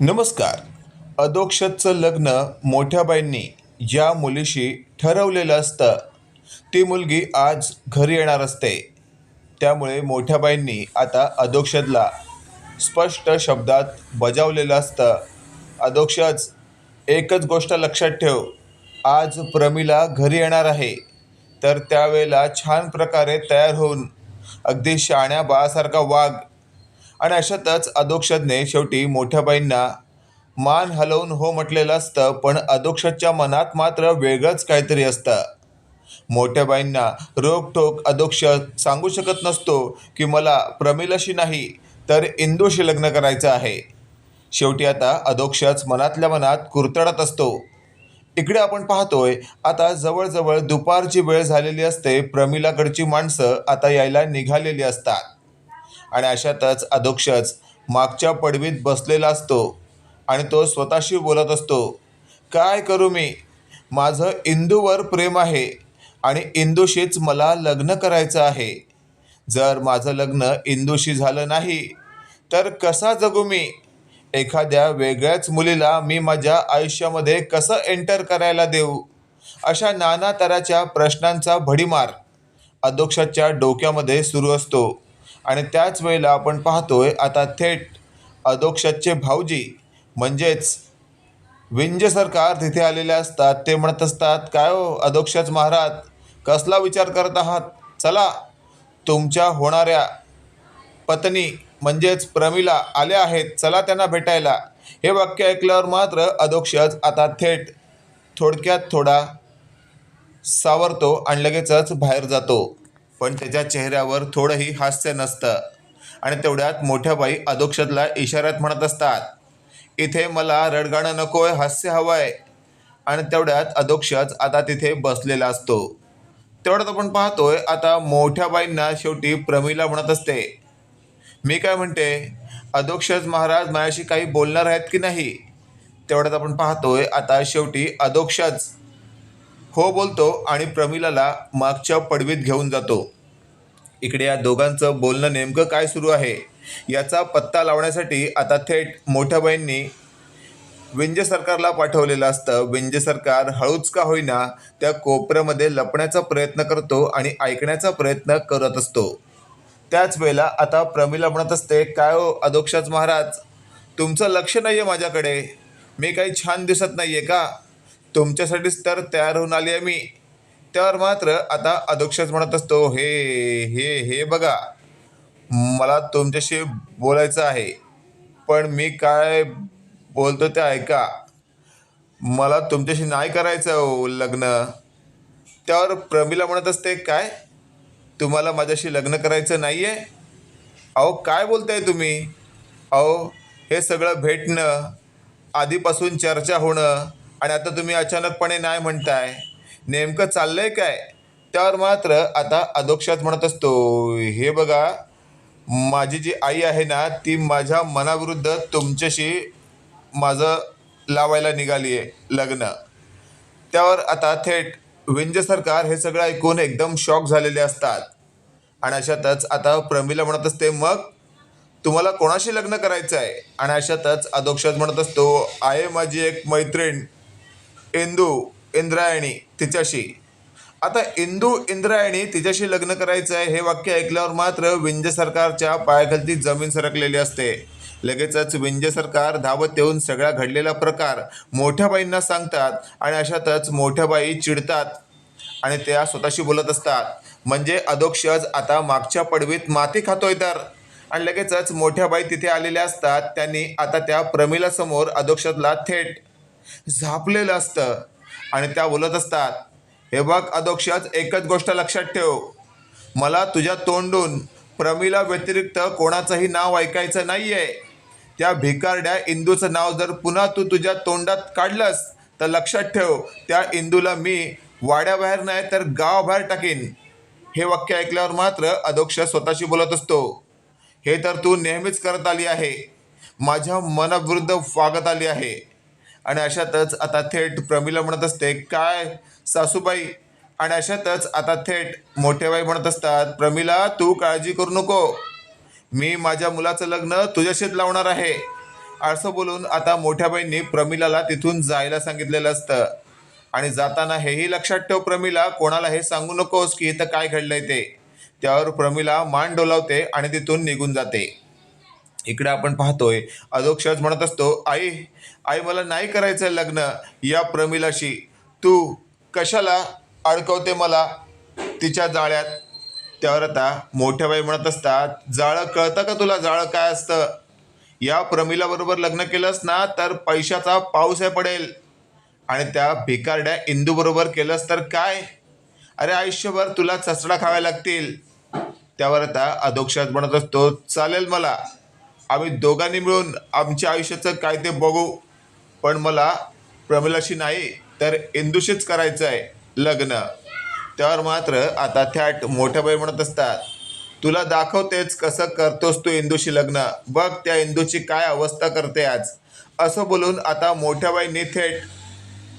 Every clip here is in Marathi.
नमस्कार. अधोक्षतचं लग्न मोठ्या बाईंनी ज्या मुलीशी ठरवलेलं असतं ती मुलगी आज घरी येणार असते. त्यामुळे मोठ्या बाईंनी आता अधोक्षतला स्पष्ट शब्दात बजावलेलं असतं. अधोक्षज एकच गोष्ट लक्षात ठेव आज प्रमिला घरी येणार आहे. तर त्यावेळेला छान प्रकारे तयार होऊन अगदी शाण्या बाळासारखा वाघ आणि अशातच अधोक्षजने शेवटी मोठ्याबाईंना मान हलवून हो म्हटलेलं असतं पण अधोक्षजच्या मनात मात्र वेगळंच काहीतरी असतं. मोठ्याबाईंना रोकटोक सांगू शकत नसतो की मला प्रमिलाशी नाही तर इंदूशी लग्न करायचं आहे. शेवटी आता अधोक्षच मनातल्या मनात कुरतडत असतो. इकडे आपण पाहतोय आता जवळजवळ दुपारची वेळ झालेली असते प्रमिलाकडची माणसं आता यायला निघालेली असतात. आणि अशातच अधोक्षच मागच्या पडवीत बसलेला असतो आणि तो स्वतःशी बोलत असतो काय करू मी? माझं इंदूवर प्रेम आहे आणि इंदूशीच मला लग्न करायचं आहे. जर माझं लग्न इंदूशी झालं नाही तर कसा जगू मी? एखाद्या वेगळ्याच मुलीला मी माझ्या आयुष्यामध्ये कसं एंटर करायला देऊ? अशा नाना तऱ्हाच्या प्रश्नांचा भडीमार अधोक्षाच्या डोक्यामध्ये सुरू असतो. आणि त्याच वेळेला आपण पाहतोय आता थेट अधोक्षाचे भाऊजी म्हणजेच विंज सरकार तिथे आलेले असतात. ते म्हणत असतात काय हो अधोक्षज महाराज कसला विचार करत आहात? चला तुमच्या होणाऱ्या पत्नी म्हणजेच प्रमिला आल्या आहेत. चला त्यांना भेटायला. हे वाक्य ऐकल्यावर मात्र अधोक्षज आता थेट थोडक्यात थोडा सावरतो आणि लगेचच बाहेर जातो. पण त्याच्या चेहऱ्यावर थोडंही हास्य नसतं. आणि तेवढ्यात मोठ्या बाई अधोक्षतला इशाऱ्यात म्हणत असतात इथे मला रडगाणं नको आहे हास्य हवं आहे आणि तेवढ्यात अधोक्षज आता तिथे बसलेला असतो. तेवढ्यात आपण पाहतोय आता मोठ्या बाईंना शेवटी प्रमिला म्हणत असते मी काय म्हणते अधोक्षज महाराज माझ्याशी काही बोलणार आहेत की नाही? तेवढ्यात आपण पाहतोय आता शेवटी अधोक्षज हो बोलतो आणि प्रमिलाला मागच्या पडवीत घेऊन जातो. इकडे या दोघांचं बोलणं नेमकं काय सुरू आहे याचा पत्ता लावण्यासाठी आता थेट मोठ्या बहिणींनी विंज सरकारला पाठवलेलं असतं. विंज सरकार हळूच का होईना त्या कोपऱ्यामध्ये लपण्याचा प्रयत्न करतो आणि ऐकण्याचा प्रयत्न करत असतो. त्याच वेळेला आता प्रमिला म्हणत असते काय हो अधोक्षज महाराज? तुमचं लक्ष नाही आहे माझ्याकडे. मी काही छान दिसत नाही आहे का? तुमच्यासाठीच तर तयार होऊन आली आहे मी. त्यावर मात्र आता अध्यक्षच म्हणत असतो हे हे हे बघा मला तुमच्याशी बोलायचं आहे पण मी काय बोलतो ते ऐका. मला तुमच्याशी नाही करायचं लग्न. त्यावर प्रमिला म्हणत असते काय? तुम्हाला माझ्याशी लग्न करायचं नाही आहे अहो काय बोलताय तुम्ही? अहो हे सगळं भेटणं आधीपासून चर्चा होणं आणि आता तुम्ही अचानकपणे नाही म्हणताय. नेमकं चाललंय काय? त्यावर मात्र आता अधोक्षात म्हणत असतो. हे बघा माझी जी आई आहे ना ती माझ्या मनाविरुद्ध तुमच्याशी माझं लावायला निघाली आहे लग्न. त्यावर आता थेट विंज सरकार हे सगळं ऐकून एकदम शॉक झालेले असतात. आणि अशातच आता प्रमिला म्हणत असते मग तुम्हाला कोणाशी लग्न करायचं आहे आणि अशातच अधोक्षात म्हणत असतो आहे माझी एक मैत्रीण इंदू. इंद्रायणी तिच्याशी. आता इंदू इंद्रायणी तिच्याशी लग्न करायचं आहे हे वाक्य ऐकल्यावर मात्र विंज सरकारच्या पायाखालती जमीन सरकलेली असते. लगेचच विंज सरकार धावत येऊन सगळा घडलेला प्रकार मोठ्या बाईंना सांगतात आणि अशातच मोठ्या बाई चिडतात आणि त्या स्वतःशी बोलत असतात. म्हणजे अधोक्षज आता मागच्या पडवीत माती खातोय तर. आणि लगेचच मोठ्या बाई तिथे आलेल्या असतात. त्यांनी आता त्या प्रमिलासमोर अधोक्षजला थेट झापलेलं असतं. आणि त्या बोलत असतात हे बघ अधोक्षज एकच गोष्ट लक्षात ठेव. मला तुझ्या तोंडून प्रमिला व्यतिरिक्त कोणाचंही नाव ऐकायचं नाही आहे त्या भिकारड्या इंदूचं नाव जर पुन्हा तू तुझ्या तोंडात काढलंस तर लक्षात ठेव त्या इंदूला मी वाड्याबाहेर नाही तर गावाबाहेर टाकीन. हे वाक्य ऐकल्यावर मात्र अधोक्ष स्वतःशी बोलत असतो हे तर तू नेहमीच करत आली आहे. माझ्या मनाविरुद्ध वागत आली आहे. आणि अशातच आता थेट प्रमिला म्हणत असते काय सासूबाई? आणि अशातच आता थेट मोठेबाई म्हणत असतात प्रमिला तू काळजी करू नको. मी माझ्या मुलाचं लग्न तुझ्याशीच लावणार आहे. असं बोलून आता मोठ्या प्रमिलाला तिथून जायला सांगितलेलं असतं. आणि जाताना हेही लक्षात ठेव प्रमिला कोणाला हे सांगू नकोस की इथं काय घडलंय ते. त्यावर प्रमिला मान डोलावते आणि तिथून निघून जाते. इकडे आपण पाहतोय अधोक्षज म्हणत असतो आई आई मला नाही करायचं लग्न या प्रमिलाशी. तू कशाला अडकवते मला? तिच्या जाळ्यात. त्यावर आता मोठ्या बाई म्हणत असतात जाळं कळतं का तुला? जाळं काय असतं? या प्रमिलाबरोबर लग्न केलंस ना तर पैशाचा पाऊस आहे पडेल. आणि त्या भिकारड्या इंदूबरोबर केलंस तर काय? अरे आयुष्यभर तुला चचडा खाव्या लागतील. त्यावर आता अधोक्षात म्हणत असतो चालेल मला. आम्ही दोघांनी मिळून आमच्या आयुष्याचं काय ते बघू. पण मला प्रमिलाशी नाही तर इंदूशीच करायचं आहे लग्न. त्यावर मात्र आता थॅट मोठ्या बाई म्हणत असतात तुला दाखवतेच कसं करतोस तू इंदूशी लग्न. बघ त्या इंदूची काय अवस्था करते आज. असं बोलून आता मोठ्या बाईंनी थेट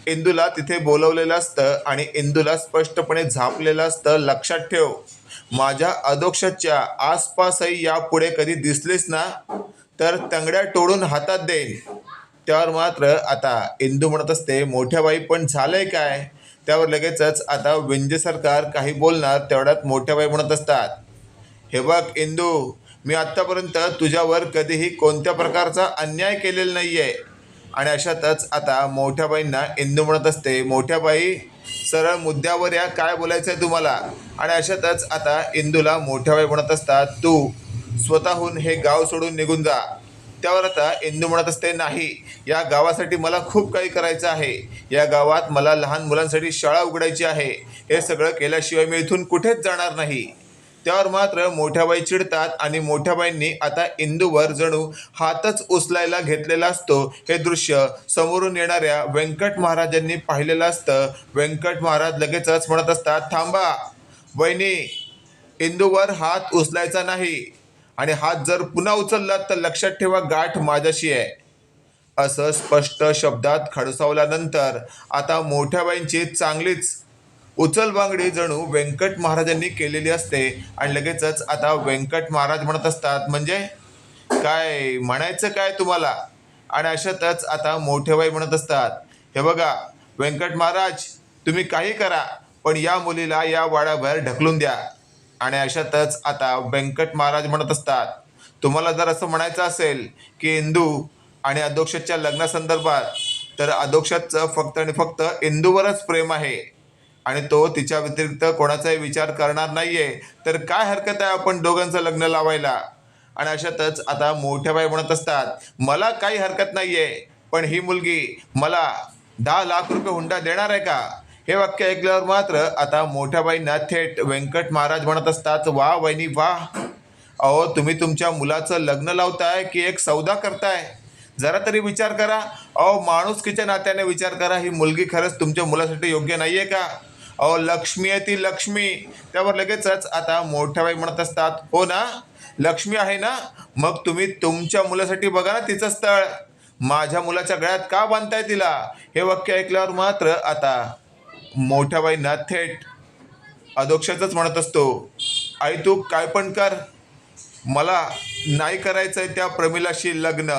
इंदूला तिथे बोलवलेलं असतं आणि इंदूला स्पष्टपणे झापलेलं असतं. लक्षात ठेव. माझ्या अधोक्षच्या आसपासही यापुढे कधी दिसलीस ना तर तंगड्या तोडून हातात देईन. त्यावर मात्र आता इंदू म्हणत असते मोठ्या बाई पण झालंय काय? त्यावर लगेचच आता विंजे सरकार काही बोलणार तेवढ्यात मोठ्या बाई म्हणत असतात हे बघ इंदू मी आत्तापर्यंत तुझ्यावर कधीही कोणत्या प्रकारचा अन्याय केलेला नाही आहे आणि अशातच आता मोठ्याबाईंना इंदू म्हणत असते मोठ्या बाई सरळ मुद्द्यावर या काय बोलायचं आहे तुम्हाला? आणि अशातच आता इंदूला मोठ्याबाई म्हणत असतात तू स्वतःहून हे गाव सोडून निघून जा. त्यावर आता इंदू म्हणत असते नाही या गावासाठी मला खूप काही करायचं आहे. या गावात मला लहान मुलांसाठी शाळा उघडायची आहे. हे सगळं केल्याशिवाय मी इथून कुठेच जाणार नाही. त्यावर मात्र मोठ्याबाई चिडतात आणि मोठ्याबाईंनी आता इंदूवर जणू हातच उचलायला घेतलेला असतो. हे दृश्य समोरून येणाऱ्या व्यंकट महाराजांनी पाहिलेलं असतं. व्यंकट महाराज लगेचच म्हणत असतात थांबा वहिनी इंदूवर हात उचलायचा नाही आणि हात जर पुन्हा उचलला तर लक्षात ठेवा गाठ माझ्याशी आहे. असं स्पष्ट शब्दात खडसावल्यानंतर आता मोठ्याबाईंची चांगलीच उचलबांगडी जणू व्यंकट महाराजांनी केलेली असते. आणि लगेचच आता व्यंकट महाराज म्हणत असतात म्हणजे काय म्हणायचं काय तुम्हाला? आणि अशातच आता मोठेबाई म्हणत असतात हे बघा व्यंकट महाराज तुम्ही काही करा पण या मुलीला या वाड्याबाहेर ढकलून द्या. आणि अशातच आता व्यंकट महाराज म्हणत असतात तुम्हाला जर असं म्हणायचं असेल की इंदू आणि अधोक्षच्या लग्नासंदर्भात तर अधोक्षचं फक्त आणि फक्त इंदूवरच प्रेम आहे. आणि तो तिच्या व्यतिरिक्त कोणाचाही विचार करणार नाहीये. तर काय हरकत आहे आपण दोघांचं लग्न लावायला? आणि अशातच आता मोठ्या बाई म्हणत असतात मला काही हरकत नाहीये पण ही मुलगी मला दहा लाख रुपये हुंडा देणार आहे का? हे वाक्य ऐकल्यावर मात्र आता मोठ्या बाईंना थेट व्यंकट महाराज म्हणत असतात वा वहिनी वा. अहो तुम्ही तुमच्या मुलाचं लग्न लावताय की एक सौदा करताय? जरा तरी विचार करा. अहो माणुसकीच्या नात्याने विचार करा ही मुलगी खरंच तुमच्या मुलासाठी योग्य नाहीये का? अहो लक्ष्मी आहे ती लक्ष्मी. त्यावर लगेचच आता मोठ्या बाई म्हणत असतात हो ना लक्ष्मी आहे ना मग तुम्ही तुमच्या मुलासाठी बघा ना तिचं स्थळ. माझ्या मुलाच्या गळ्यात का बांधताय तिला? हे वाक्य ऐकल्यावर मात्र आता मोठ्या बाईंना थेट अधोक्षच म्हणत असतो आई तू काय पण कर. मला नाही करायचं आहे त्या प्रमिलाशी लग्न.